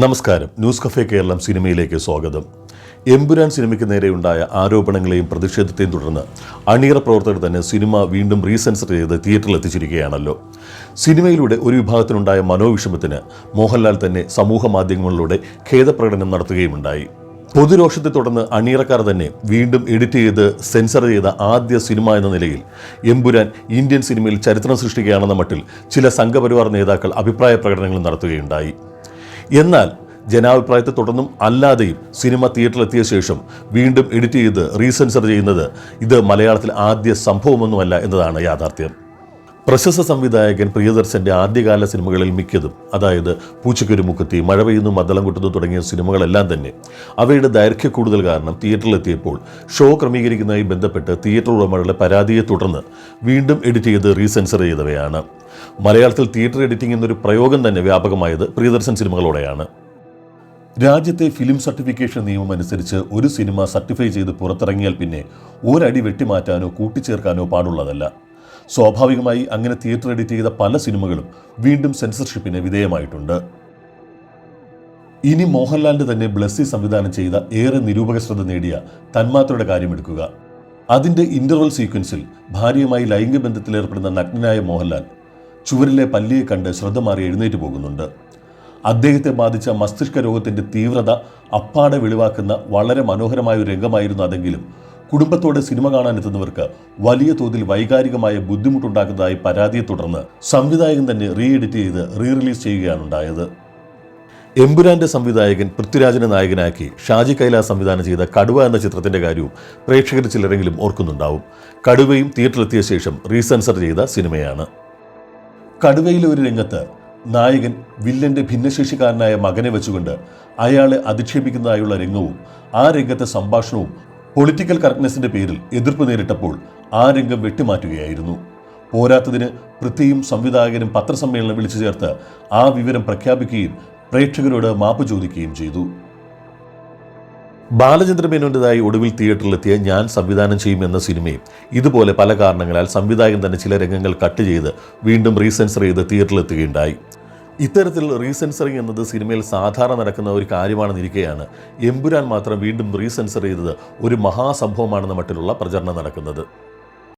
നമസ്കാരം. News cafe Keralam സിനിമയിലേക്ക് സ്വാഗതം. എമ്പുരാൻ സിനിമയ്ക്ക് നേരെയുണ്ടായ ആരോപണങ്ങളെയും പ്രതിഷേധത്തെയും തുടർന്ന് അണിയറ പ്രവർത്തകർ തന്നെ സിനിമ വീണ്ടും റീസെൻസർ ചെയ്ത് തിയേറ്ററിൽ എത്തിച്ചിരിക്കുകയാണല്ലോ സിനിമയിലൂടെ ഒരു വിഭാഗത്തിനുണ്ടായ മനോവിഷമത്തിന് മോഹൻലാൽ തന്നെ സമൂഹ മാധ്യമങ്ങളിലൂടെ ഖേദപ്രകടനം നടത്തുകയുമുണ്ടായി. പൊതുരോഷത്തെ തുടർന്ന് അണിയറക്കാർ തന്നെ വീണ്ടും എഡിറ്റ് ചെയ്ത് സെൻസർ ചെയ്ത ആദ്യ സിനിമ എന്ന നിലയിൽ എമ്പുരാൻ ഇന്ത്യൻ സിനിമയിൽ ചരിത്രം സൃഷ്ടിക്കുകയാണെന്ന മട്ടിൽ ചില സംഘപരിവാർ നേതാക്കൾ അഭിപ്രായ പ്രകടനങ്ങൾ നടത്തുകയുണ്ടായി. എന്നാൽ ജനാഭിപ്രായത്തെ തുടർന്നും അല്ലാതെയും സിനിമ തിയേറ്ററിലെത്തിയ ശേഷം വീണ്ടും എഡിറ്റ് ചെയ്ത് റീസെൻസർ ചെയ്യുന്നത് ഇത് മലയാളത്തിൽ ആദ്യ സംഭവമൊന്നുമല്ല എന്നതാണ് യാഥാർത്ഥ്യം. പ്രശസ്ത സംവിധായകൻ പ്രിയദർശന്റെ ആദ്യകാല സിനിമകളിൽ മിക്കതും അതായത് പൂച്ചക്കൊരു മുക്കുത്തി മഴ പെയ്യുന്നു മദ്ദളം കൊട്ടുന്നു തുടങ്ങിയ സിനിമകളെല്ലാം തന്നെ അവയുടെ ദൈർഘ്യ കൂടുതൽ കാരണം തിയേറ്ററിലെത്തിയപ്പോൾ ഷോ ക്രമീകരിക്കുന്നതുമായി ബന്ധപ്പെട്ട് തിയേറ്റർ ഉടമകളുടെ പരാതിയെ തുടർന്ന് വീണ്ടും എഡിറ്റ് ചെയ്ത് റീസെൻസർ ചെയ്തവയാണ്. മലയാളത്തിൽ തിയേറ്റർ എഡിറ്റിംഗ് എന്നൊരു പ്രയോഗം തന്നെ വ്യാപകമായത് പ്രിയദർശൻ സിനിമകളോടെയാണ്. രാജ്യത്തെ ഫിലിം സർട്ടിഫിക്കേഷൻ നിയമം അനുസരിച്ച് ഒരു സിനിമ സർട്ടിഫൈ ചെയ്ത് പുറത്തിറങ്ങിയാൽ പിന്നെ ഒരടി വെട്ടിമാറ്റാനോ കൂട്ടിച്ചേർക്കാനോ പാടുള്ളതല്ല. സ്വാഭാവികമായി അങ്ങനെ തിയേറ്റർ എഡിറ്റ് ചെയ്ത പല സിനിമകളും വീണ്ടും സെൻസർഷിപ്പിന് വിധേയമായിട്ടുണ്ട്. ഇനി മോഹൻലാലിന്റെ തന്നെ ബ്ലസ്സി സംവിധാനം ചെയ്ത ഏറെ നിരൂപക ശ്രദ്ധ നേടിയ തന്മാത്രയുടെ കാര്യമെടുക്കുക. അതിന്റെ ഇന്റർവൽ സീക്വൻസിൽ ഭാര്യയുമായി ലൈംഗിക ബന്ധത്തിലേർപ്പെടുന്ന നഗ്നനായ മോഹൻലാൽ ചുവരിലെ പല്ലിയെ കണ്ട് ശ്രദ്ധ മാറി എഴുന്നേറ്റ് പോകുന്നുണ്ട്. അദ്ദേഹത്തെ ബാധിച്ച മസ്തിഷ്ക രോഗത്തിന്റെ തീവ്രത അപ്പാടെ വെളിവാക്കുന്ന വളരെ മനോഹരമായ ഒരു രംഗമായിരുന്നു അതെങ്കിലും കുടുംബത്തോടെ സിനിമ കാണാനെത്തുന്നവർക്ക് വലിയ തോതിൽ വൈകാരികമായ ബുദ്ധിമുട്ടുണ്ടാക്കുന്നതായി പരാതിയെ തുടർന്ന് സംവിധായകൻ തന്നെ റീ എഡിറ്റ് ചെയ്ത് റീ റിലീസ് ചെയ്യുകയാണുണ്ടായത് എമ്പുരാന്റെ സംവിധായകൻ പൃഥ്വിരാജിനെ നായകനാക്കി ഷാജി കൈലാസ് സംവിധാനം ചെയ്ത കടുവ എന്ന ചിത്രത്തിന്റെ കാര്യവും പ്രേക്ഷകർ ചിലരെങ്കിലും ഓർക്കുന്നുണ്ടാവും. കടുവയും തിയേറ്ററിലെത്തിയ ശേഷം റീസെൻസർ ചെയ്ത സിനിമയാണ്. കടുവയിലെ ഒരു രംഗത്ത് നായകൻ വില്ലന്റെ ഭിന്നശേഷിക്കാരനായ മകനെ വെച്ചുകൊണ്ട് അയാളെ അധിക്ഷേപിക്കുന്നതായുള്ള രംഗവും ആ രംഗത്തെ സംഭാഷണവും പൊളിറ്റിക്കൽ കറക്റ്റ്നെസിന്റെ പേരിൽ എതിർപ്പ് നേരിട്ടപ്പോൾ ആ രംഗം വെട്ടിമാറ്റുകയായിരുന്നു. പോരാത്തതിന് പൃഥ്വിയും സംവിധായകനും പത്രസമ്മേളനം വിളിച്ചു ചേർത്ത് ആ വിവരം പ്രഖ്യാപിക്കുകയും പ്രേക്ഷകരോട് മാപ്പ് ചോദിക്കുകയും ചെയ്തു. ബാലചന്ദ്ര മേനോന്റെതായി ഒടുവിൽ തിയേറ്ററിലെത്തിയ ഞാൻ സംവിധാനം ചെയ്യുമെന്ന സിനിമയും ഇതുപോലെ പല കാരണങ്ങളാൽ സംവിധായകൻ തന്നെ ചില രംഗങ്ങൾ കട്ട് ചെയ്ത് വീണ്ടും റീസെൻസർ ചെയ്ത് തിയേറ്ററിലെത്തുകയുണ്ടായി. ഇത്തരത്തിൽ റീസെൻസറിങ് എന്നത് സിനിമയിൽ സാധാരണ നടക്കുന്ന ഒരു കാര്യമാണെന്നിരിക്കെയാണ് എമ്പുരാൻ മാത്രം വീണ്ടും റീസെൻസർ ചെയ്തത് ഒരു മഹാസംഭവമാണെന്ന മട്ടിലുള്ള പ്രചരണം നടക്കുന്നത്.